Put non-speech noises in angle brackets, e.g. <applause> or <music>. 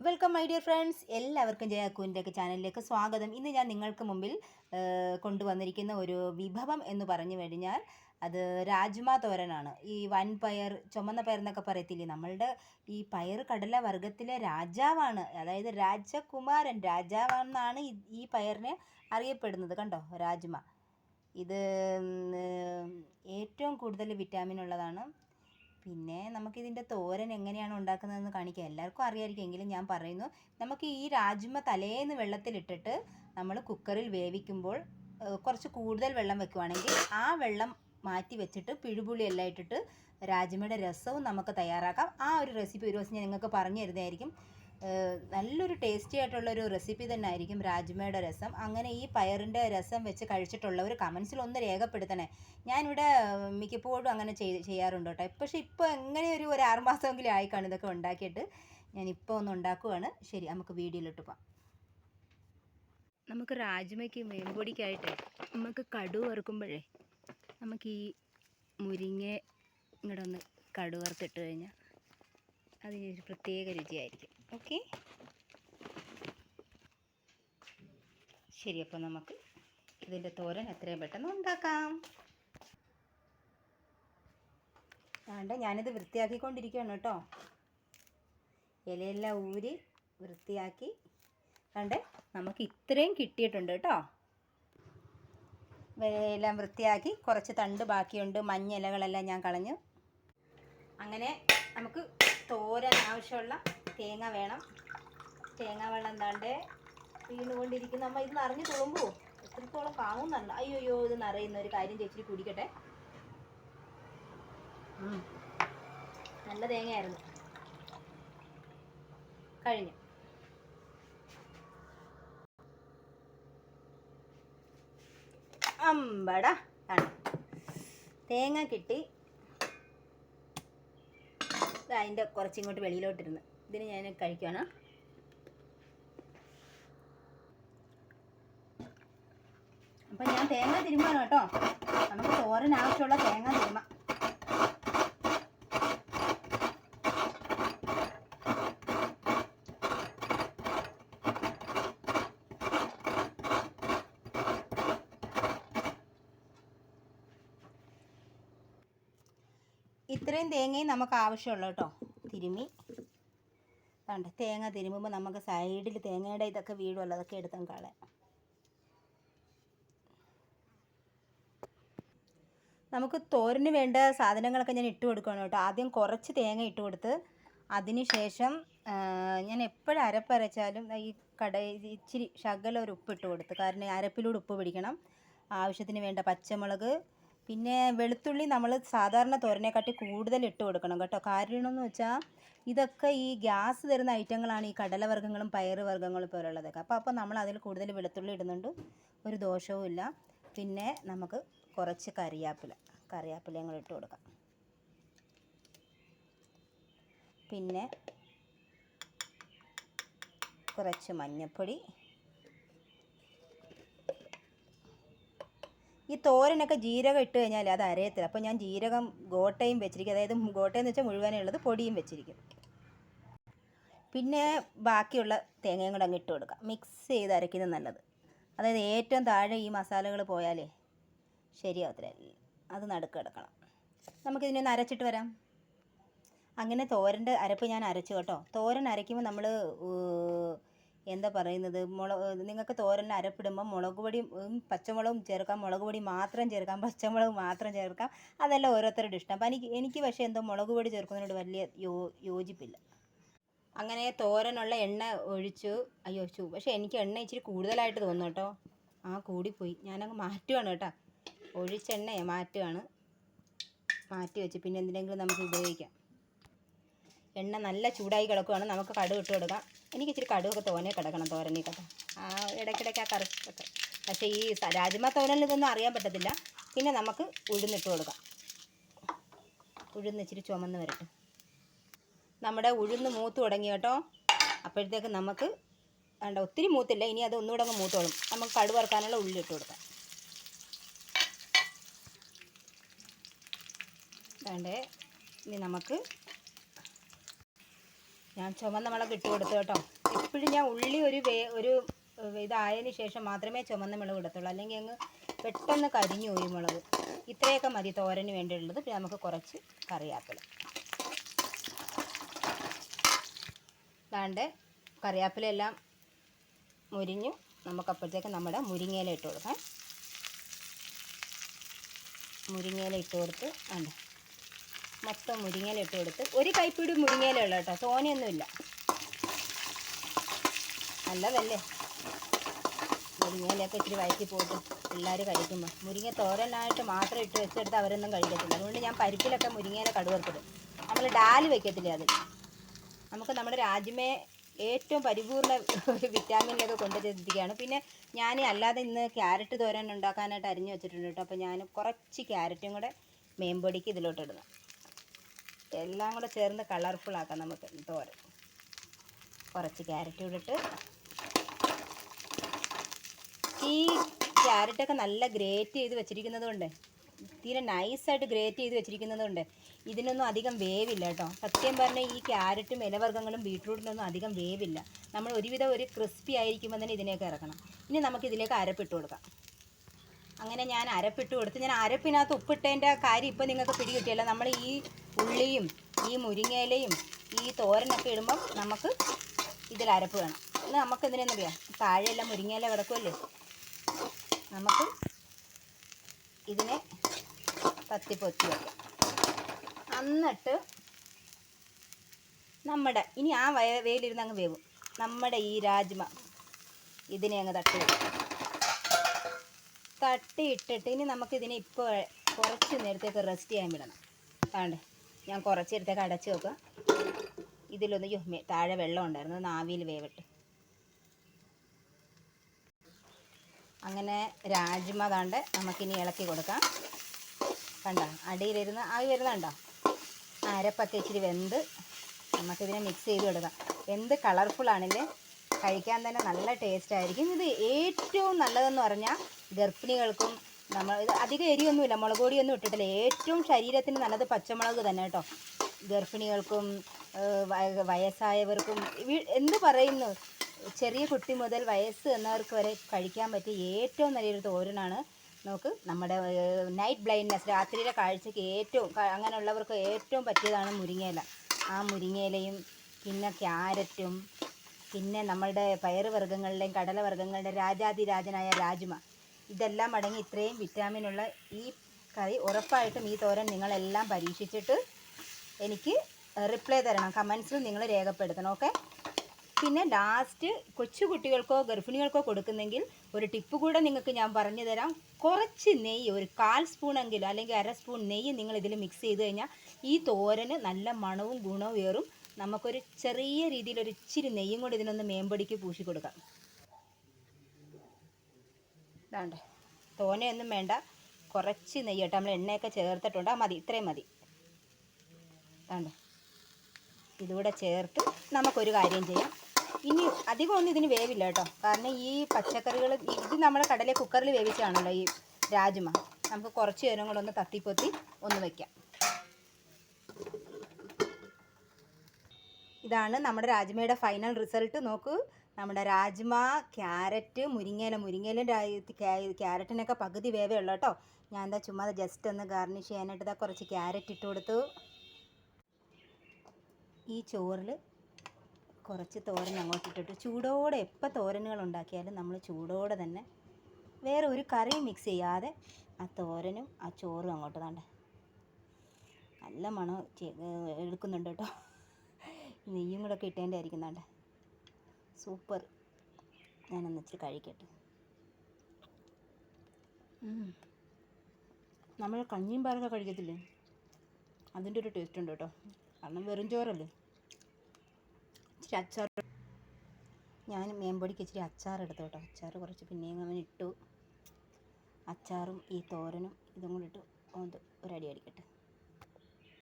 Welcome my dear friends എല്ലാവർക്കും ജയാക്കുവിന്റെ ഒക്കെ ചാനലിലേക്ക് സ്വാഗതം. ഇന്ന് ഞാൻ നിങ്ങൾക്ക് മുമ്പിൽ കൊണ്ടുവന്നിരിക്കുന്ന ഒരു വിഭവം എന്ന് പറഞ്ഞു കഴിഞ്ഞാൽ അത് രാജ്മ തോരനാണ്. ഈ വൻപയർ ചുമന്ന പയർ എന്നൊക്കെ പറയത്തില്ലേ? നമ്മളുടെ ഈ പയർ കടല വർഗത്തിലെ രാജാവാണ്. അതായത് രാജകുമാരൻ രാജാവെന്നാണ് ഈ പയറിനെ അറിയപ്പെടുന്നത്. കണ്ടോ? രാജ്മ. ഇത് ഏറ്റവും കൂടുതൽ വിറ്റാമിൻ ഉള്ളതാണ്. പിന്നെ നമുക്കിതിന്റെ തോരൻ എങ്ങനെയാണ് ഉണ്ടാക്കുന്നതെന്ന് കാണിക്കാം. എല്ലാവർക്കും അറിയാമായിരിക്കും എങ്കിലും ഞാൻ പറയുന്നു നമുക്ക് ഈ രാജ്മ തലേന്ന് വെള്ളത്തിലിട്ടിട്ട് നമ്മൾ കുക്കറിൽ വേവിക്കുമ്പോൾ കുറച്ച് കൂടുതൽ വെള്ളം വെക്കുവാണെങ്കിൽ ആ വെള്ളം മാറ്റി വെച്ചിട്ട് പിഴുപുളി എല്ലാം ഇട്ടിട്ട് രാജ്മയുടെ രസവും നമുക്ക് തയ്യാറാക്കാം. ആ ഒരു റെസിപ്പി ഒരു ദിവസം ഞാൻ നിങ്ങൾക്ക് പറഞ്ഞു തരുന്നതായിരിക്കും. നല്ലൊരു ടേസ്റ്റി ആയിട്ടുള്ള ഒരു റെസിപ്പി തന്നെ ആയിരിക്കും രാജ്മയുടെ രസം. അങ്ങനെ ഈ പയറിന്റെ രസം വെച്ച് കഴിച്ചിട്ടുള്ളവർ കമൻസിൽ ഒന്ന് രേഖപ്പെടുത്തണേ. ഞാനിവിടെ മിക്കപ്പോഴും അങ്ങനെ ചെയ് ചെയ്യാറുണ്ട് കേട്ടോ. പക്ഷേ ഇപ്പോൾ എങ്ങനെ ഒരു ഒരു ആറ് മാസമെങ്കിലും ആയി കാണും ഇതൊക്കെ ഉണ്ടാക്കിയിട്ട്. ഞാൻ ഇപ്പോൾ ഒന്ന് ഉണ്ടാക്കുവാണ്. ശരി നമുക്ക് വീഡിയോയിലിട്ട് പോകാം നമുക്ക് രാജ്മയ്ക്ക് മീൻപൊടിക്കായിട്ട് നമുക്ക് കടു വറുക്കുമ്പോഴേ നമുക്ക് ഈ മുരിങ്ങ ഇങ്ങോട്ടൊന്ന് കടുവറുത്തിട്ട് കടു വറുത്തിട്ട് കഴിഞ്ഞാൽ അതിനൊരു പ്രത്യേക രുചിയായിരിക്കും. ഓക്കെ? ശരി അപ്പോൾ നമുക്ക് ഇതിന്റെ തോരൻ എത്രയും പെട്ടെന്ന് ഉണ്ടാക്കാം. വേണ്ട ഞാനിത് വൃത്തിയാക്കിക്കൊണ്ടിരിക്കുകയാണ് കേട്ടോ. ഇലയെല്ലാം ഊരി വൃത്തിയാക്കി. കണ്ടേ നമുക്ക് ഇത്രയും കിട്ടിയിട്ടുണ്ട് കേട്ടോ. എല്ലാം വൃത്തിയാക്കി. കുറച്ച് തണ്ട് ബാക്കിയുണ്ട്. മഞ്ഞ ഇലകളെല്ലാം ഞാൻ കളഞ്ഞു. അങ്ങനെ നമുക്ക് തോരൻ ആവശ്യമുള്ള തേങ്ങ വേണം. തേങ്ങ വെള്ളം എന്താണ്ട്? വീണുകൊണ്ടിരിക്കുന്ന. അമ്മ ഇത് നിറഞ്ഞു തുളുമ്പോ എത്രത്തോളം കാണുമെന്നല്ല അയ്യോയ്യോ അയ്യോ ഇത് നിറയുന്ന ഒരു കാര്യം ചേച്ചി കുടിക്കട്ടെ. നല്ല തേങ്ങയായിരുന്നു. കഴിഞ്ഞു. അമ്പട. തേങ്ങ കിട്ടി. അതിന്റെ കുറച്ചിങ്ങോട്ട് വെളിയിലോട്ടിരുന്ന്. ഇതിന് ഞാൻ കഴിക്കുകയാണ് അപ്പം ഞാൻ തേങ്ങ തിരുമ്പാണ് കേട്ടോ. നമുക്ക് തോരൻ ആവശ്യമുള്ള തേങ്ങ തിരുമാം ഇത്രയും തേങ്ങയും നമുക്ക് ആവശ്യമുള്ളൂ കേട്ടോ. തിരുമ്മി കണ്ട തേങ്ങ തിരുമുമ്പോൾ നമുക്ക് സൈഡിൽ തേങ്ങയുടെ ഇതൊക്കെ വീഴുമല്ലോ അതൊക്കെ എടുത്തും കളയാം. നമുക്ക് തോരന് വേണ്ട സാധനങ്ങളൊക്കെ ഞാൻ ഇട്ട് കൊടുക്കണം കേട്ടോ. ആദ്യം കുറച്ച് തേങ്ങ ഇട്ട് കൊടുത്ത് അതിന് ശേഷം ഞാൻ എപ്പോഴും അരപ്പരച്ചാലും ഈ കട ഇച്ചിരി ശകലം ഒരു ഉപ്പ് ഇട്ട് കൊടുത്ത് കാരണം അരപ്പിലൂടെ ഉപ്പ് പിടിക്കണം. ആവശ്യത്തിന് വേണ്ട പച്ചമുളക് പിന്നെ വെളുത്തുള്ളി നമ്മൾ സാധാരണ തോരനെക്കാട്ടി കൂടുതൽ ഇട്ട് കൊടുക്കണം കേട്ടോ. കാരണം എന്ന് വെച്ചാൽ ഇതൊക്കെ ഈ ഗ്യാസ് തരുന്ന ഐറ്റങ്ങളാണ് ഈ കടലവർഗങ്ങളും പയറ് വർഗങ്ങളും പോലുള്ളതൊക്കെ. അപ്പോൾ അപ്പോൾ നമ്മൾ അതിൽ കൂടുതൽ വെളുത്തുള്ളി ഇടുന്നുണ്ട്. ഒരു ദോഷവും ഇല്ല. പിന്നെ നമുക്ക് കുറച്ച് കറിയാപ്പില കറിവേപ്പിലയും കൂടെ ഇട്ട് കൊടുക്കാം. പിന്നെ കുറച്ച് മഞ്ഞൾപ്പൊടി ഈ തോരനൊക്കെ ജീരകം ഇട്ട് കഴിഞ്ഞാൽ അത് അരയത്തില്ല അപ്പോൾ ഞാൻ ജീരകം ഗോട്ടയും വെച്ചിരിക്കും. അതായത് ഗോട്ടയെന്ന് വെച്ചാൽ മുഴുവനുള്ളത് പൊടിയും വെച്ചിരിക്കും. പിന്നെ ബാക്കിയുള്ള തേങ്ങയും കൂടെ അങ്ങ് ഇട്ട് കൊടുക്കാം മിക്സ് ചെയ്ത് അരയ്ക്കുന്നത് നല്ലത്. അതായത് ഏറ്റവും താഴെ ഈ മസാലകൾ പോയാലേ ശരിയാവത്തില്ല. അത് നടുക്ക് കിടക്കണം. നമുക്കിതിനൊന്ന് അരച്ചിട്ട് വരാം. അങ്ങനെ തോരന്റെ അരപ്പ് ഞാൻ അരച്ചു കേട്ടോ. തോരൻ അരയ്ക്കുമ്പോൾ നമ്മൾ എന്താ പറയുന്നത്? മുളക് നിങ്ങൾക്ക് തോരൻ അരപ്പിടുമ്പോൾ മുളക് പൊടിയും പച്ചമുളകും ചേർക്കാം. മുളക് പൊടി മാത്രം ചേർക്കാം. <laughs> പച്ചമുളക് മാത്രം ചേർക്കാം. അതെല്ലാം ഓരോരുത്തരുടെ ഇഷ്ടം. അപ്പം എനിക്ക് എനിക്ക് പക്ഷേ എന്തോ മുളക് പൊടി ചേർക്കുന്നതിനോട് വലിയ യോ യോജിപ്പില്ല. അങ്ങനെ തോരനുള്ള എണ്ണ ഒഴിച്ചു. അയ്യോ ചു പക്ഷേ എനിക്ക് എണ്ണ ഇച്ചിരി കൂടുതലായിട്ട് തോന്നുന്നു കേട്ടോ. ആ കൂടിപ്പോയി. ഞാനങ്ങ് മാറ്റുവാണ് കേട്ടോ. ഒഴിച്ചെണ്ണയെ മാറ്റുവാണ്. മാറ്റി വെച്ച് പിന്നെ എന്തിനെങ്കിലും നമുക്ക് ഉപയോഗിക്കാം. എണ്ണ നല്ല ചൂടായി കിടക്കുകയാണ് നമുക്ക് കടുക് ഇട്ട് കൊടുക്കാം. എനിക്ക് ഇച്ചിരി കടുകൊക്കെ തോനെ കിടക്കണം തോരനിൽ കേട്ടോ ആ ഇടയ്ക്കിടയ്ക്ക് ആ കറുപ്പൊക്കെ പക്ഷേ ഈ രാജ്മ തോരനിൽ ഇതൊന്നും അറിയാൻ പറ്റത്തില്ല. പിന്നെ നമുക്ക് ഉഴുന്നിട്ട് കൊടുക്കാം. ഉഴുന്ന് ഇച്ചിരി ചുമന്ന് വരട്ടെ. നമ്മുടെ ഉഴുന്ന് മൂത്ത് തുടങ്ങി കേട്ടോ. അപ്പോഴത്തേക്ക് നമുക്ക് വേണ്ട ഒത്തിരി മൂത്തില്ല. ഇനി അത് ഒന്നുകൂടെ അങ്ങ് മൂത്തോളും. നമുക്ക് കടുക് വറുക്കാനുള്ള ഉള്ളി ഇട്ട് കൊടുക്കാം. വേണ്ടേ? ഇനി നമുക്ക് ഞാൻ ചുമന്ന മുളക് ഇട്ട് കൊടുത്തു കേട്ടോ. എപ്പോഴും ഞാൻ ഉള്ളി ഒരു വേ ഒരു ഇതായതിന് ശേഷം മാത്രമേ ചുമന്ന മുളക് ഇടത്തുള്ളൂ. അല്ലെങ്കിൽ അങ്ങ് പെട്ടെന്ന് കരിഞ്ഞു പോയി മുളക്. ഇത്രയൊക്കെ മതി തോരന് വേണ്ടിയുള്ളത്. പിന്നെ നമുക്ക് കുറച്ച് കറിവേപ്പില. ദാണ്ട് കറിവേപ്പിലയെല്ലാം മുരിഞ്ഞു. നമുക്കപ്പോഴത്തേക്ക് നമ്മുടെ മുരിങ്ങയില ഇട്ട് കൊടുക്കാം. മുരിങ്ങയില ഇട്ട് കൊടുത്ത് ഉണ്ട് മൊത്തം മുരിങ്ങയില ഇട്ട് കൊടുത്ത് ഒരു കൈപ്പിടി മുരിങ്ങയില ഉള്ളു കേട്ടോ. തോനെയൊന്നുമില്ല. നല്ലതല്ലേ? മുരിങ്ങയിലൊക്കെ ഇച്ചിരി വയറ്റി പോയിട്ട് പിള്ളേർ കഴിക്കുമ്പോൾ മുരിങ്ങ തോരനായിട്ട് മാത്രം ഇട്ട് വെച്ചെടുത്ത് അവരൊന്നും കഴിക്കത്തില്ല. അതുകൊണ്ട് ഞാൻ പരിപ്പിലൊക്കെ മുരിങ്ങയില കടുവർത്തത് നമ്മൾ ഡാൽ വയ്ക്കത്തില്ല അതിൽ നമുക്ക് നമ്മുടെ രാജ്യമേ ഏറ്റവും പരിപൂർണ വിറ്റാമിനിലൊക്കെ കൊണ്ടുവച്ചിരിക്കുകയാണ് പിന്നെ ഞാൻ അല്ലാതെ ഇന്ന് ക്യാരറ്റ് തോരൻ ഉണ്ടാക്കാനായിട്ട് അരിഞ്ഞു വെച്ചിട്ടുണ്ട് കേട്ടോ. അപ്പോൾ ഞാൻ കുറച്ച് ക്യാരറ്റും കൂടെ മേമ്പൊടിക്ക് ഇതിലോട്ട് ഇടുന്നു എല്ലാം കൂടെ ചേർന്ന് കളർഫുൾ ആക്കാം നമുക്ക്. തോരൻ കുറച്ച് ക്യാരറ്റ് ഇട്ടിട്ട്. ഈ ക്യാരറ്റൊക്കെ നല്ല ഗ്രേറ്റ് ചെയ്ത് വെച്ചിരിക്കുന്നത് കൊണ്ട്. തീരെ നൈസായിട്ട് ഗ്രേറ്റ് ചെയ്ത് വെച്ചിരിക്കുന്നത് കൊണ്ട്. ഇതിനൊന്നും അധികം വേവില്ല കേട്ടോ. സത്യം പറഞ്ഞാൽ ഈ ക്യാരറ്റും ഇലവർഗങ്ങളും ബീട്രൂട്ടിനൊന്നും അധികം വേവില്ല. നമ്മൾ ഒരുവിധം ഒരു ക്രിസ്പി ആയിരിക്കുമ്പോൾ തന്നെ ഇതിനേക്ക് ഇറക്കണം. ഇനി നമുക്ക് ഇതിലേക്ക് അരപ്പിട്ട് കൊടുക്കാം. അങ്ങനെ ഞാൻ അരപ്പിട്ട് കൊടുത്ത് ഞാൻ അരപ്പിനകത്ത് ഉപ്പിട്ടതിന്റെ കാര്യം ഇപ്പോൾ നിങ്ങൾക്ക് പിടികിട്ടിയല്ലോ. നമ്മൾ ഈ ഉള്ളിയും ഈ മുരിങ്ങയിലയും ഈ തോരനൊക്കെ ഇടുമ്പം നമുക്ക് ഇതിൽ അരപ്പ് വേണം. ഇത് നമുക്ക് എന്തിനാണെന്നറിയാം താഴെയെല്ലാം മുരിങ്ങയില കിടക്കുമല്ലേ നമുക്ക് ഇതിനെ തത്തിപ്പൊത്തി വെക്കാം. എന്നിട്ട് നമ്മുടെ ഇനി ആ വയ വെയിലിരുന്ന് അങ്ങ് വേവും. നമ്മുടെ ഈ രാജ്മ ഇതിനെ അങ്ങ് തട്ടി വെക്കാം. തട്ടി ഇട്ടിട്ട് ഇനി നമുക്കിതിനെ ഇപ്പോൾ കുറച്ച് നേരത്തേക്ക് റെസ്റ്റ് ചെയ്യാൻ വിടണം. താണ്ട് ഞാൻ കുറച്ച് നേരത്തേക്ക് അടച്ച് വെക്കുക. ഇതിലൊന്ന് യോ താഴെ വെള്ളം ഉണ്ടായിരുന്നു നാവിയിൽ വേവിട്ട്. അങ്ങനെ രാജ്മ താണ്ട് നമുക്കിനി ഇളക്കി കൊടുക്കാം. കണ്ട അടിയിലിരുന്ന് ആവി വരുന്നുണ്ടോ അരപ്പൊക്കെ ഇച്ചിരി വെന്ത് നമുക്കിതിനെ മിക്സ് ചെയ്ത് കൊടുക്കാം. എന്ത് കളർഫുള്ളാണില്ലേ കഴിക്കാൻ തന്നെ നല്ല ടേസ്റ്റ് ആയിരിക്കും. ഇത് ഏറ്റവും നല്ലതെന്ന് പറഞ്ഞാൽ ഗർഭിണികൾക്കും നമ്മൾ ഇത് അധികം എരിയൊന്നുമില്ല. മുളക് പൊടിയൊന്നും ഇട്ടിട്ടില്ല. ഏറ്റവും ശരീരത്തിന് നല്ലത് പച്ചമുളക് തന്നെ കേട്ടോ. ഗർഭിണികൾക്കും വയസ്സായവർക്കും എന്ത് പറയുന്നു? ചെറിയ കുട്ടി മുതൽ വയസ്സ് എന്നവർക്ക് വരെ കഴിക്കാൻ പറ്റിയ ഏറ്റവും നല്ലൊരു തോരനാണ് നമുക്ക് നമ്മുടെ നൈറ്റ് ബ്ലൈൻഡ്നെസ് രാത്രിയിലെ കാഴ്ചയ്ക്ക് ഏറ്റവും അങ്ങനെയുള്ളവർക്ക് ഏറ്റവും പറ്റിയതാണ് മുരിങ്ങയില. ആ മുരിങ്ങയിലയും പിന്നെ ക്യാരറ്റും പിന്നെ നമ്മളുടെ പയറുവർഗങ്ങളുടെയും കടലവർഗങ്ങളുടെ രാജാതിരാജനായ രാജ്മ. ഇതെല്ലാം അടങ്ങി ഇത്രയും വിറ്റാമിനുള്ള ഈ കറി ഉറപ്പായിട്ടും ഈ തോരൻ നിങ്ങളെല്ലാം പരീക്ഷിച്ചിട്ട് എനിക്ക് റിപ്ലൈ തരണം. കമൻസിൽ നിങ്ങൾ രേഖപ്പെടുത്തണം ഓക്കെ പിന്നെ ലാസ്റ്റ് കൊച്ചു കുട്ടികൾക്കോ ഗർഭിണികൾക്കോ കൊടുക്കുന്നെങ്കിൽ ഒരു ടിപ്പ് കൂടെ നിങ്ങൾക്ക് ഞാൻ പറഞ്ഞു തരാം. കുറച്ച് നെയ്യ് ഒരു കാൽ സ്പൂണെങ്കിലും അല്ലെങ്കിൽ അര സ്പൂൺ നെയ്യ് നിങ്ങൾ ഇതിൽ മിക്സ് ചെയ്ത് കഴിഞ്ഞാൽ ഈ തോരന് നല്ല മണവും ഗുണവും ഏറും. നമുക്കൊരു ചെറിയ രീതിയിൽ ഒരു ഇച്ചിരി നെയ്യും കൂടി ഇതിനൊന്ന് മേമ്പടിക്ക് പൂശി കൊടുക്കാം. ഇതാണ്ടേ. തോനെയൊന്നും വേണ്ട. കുറച്ച് നെയ്യ് കേട്ടോ. നമ്മൾ എണ്ണയൊക്കെ ചേർത്തിട്ടുണ്ട്. മതി. ഇത്രയും മതി. ഇതാണ്ടേ. ഇതുകൂടെ ചേർത്ത് നമുക്കൊരു കാര്യം ചെയ്യാം. ഇനി അധികം ഒന്നും ഇതിന് വേവില്ല കേട്ടോ. കാരണം ഈ പച്ചക്കറികൾ ഇത് നമ്മുടെ കടലെ കുക്കറിൽ വേവിച്ചാണല്ലോ ഈ രാജ്മ. നമുക്ക് കുറച്ച് നേരം ഒന്ന് തത്തിപ്പൊത്തി ഒന്ന് വയ്ക്കാം ഇതാണ് നമ്മുടെ രാജ്മയുടെ ഫൈനൽ റിസൾട്ട് നോക്കൂ. നമ്മുടെ രാജ്മ ക്യാരറ്റ് മുരിങ്ങയില. മുരിങ്ങയിലും ക്യാരറ്റിനൊക്കെ പകുതി വേവേ ഉള്ളൂ കേട്ടോ. ഞാൻ എന്താ ചുമ്മാ ജസ്റ്റ് ഒന്ന് ഗാർണിഷ് ചെയ്യാനായിട്ട് ഇതാ കുറച്ച് ക്യാരറ്റ് ഇട്ട് കൊടുത്തു. ഈ ചോറിൽ കുറച്ച് തോരൻ അങ്ങോട്ട് ഇട്ടിട്ട്. ചൂടോടെ എപ്പോൾ തോരനുകൾ ഉണ്ടാക്കിയാലും നമ്മൾ ചൂടോടെ തന്നെ വേറെ ഒരു കറിയും മിക്സ് ചെയ്യാതെ ആ തോരനും ആ ചോറും അങ്ങോട്ട് തന്നെ നല്ല മണം എടുക്കുന്നുണ്ട് കേട്ടോ. നെയ്യും കൂടെ ഒക്കെ താണ്ട. സൂപ്പർ. ഞാനൊന്ന് ഇച്ചിരി കഴിക്കട്ടെ. നമ്മൾ കഞ്ഞിയും പാലൊക്കെ കഴിക്കത്തില്ലേ? അതിന്റെ ഒരു ടേസ്റ്റ് ഉണ്ട് കേട്ടോ. കാരണം വെറും ചോറല്ലേ. ഇച്ചിരി അച്ചാർ. ഞാൻ മേമ്പൊടിക്ക് ഇച്ചിരി അച്ചാർ എടുത്തു കേട്ടോ. അച്ചാർ കുറച്ച് പിന്നെയും അവൻ ഇട്ടു. അച്ചാറും ഈ തോരനും ഇതും കൂടി ഇട്ടു. ഒന്ന് ഒരടി അടിക്കട്ടെ.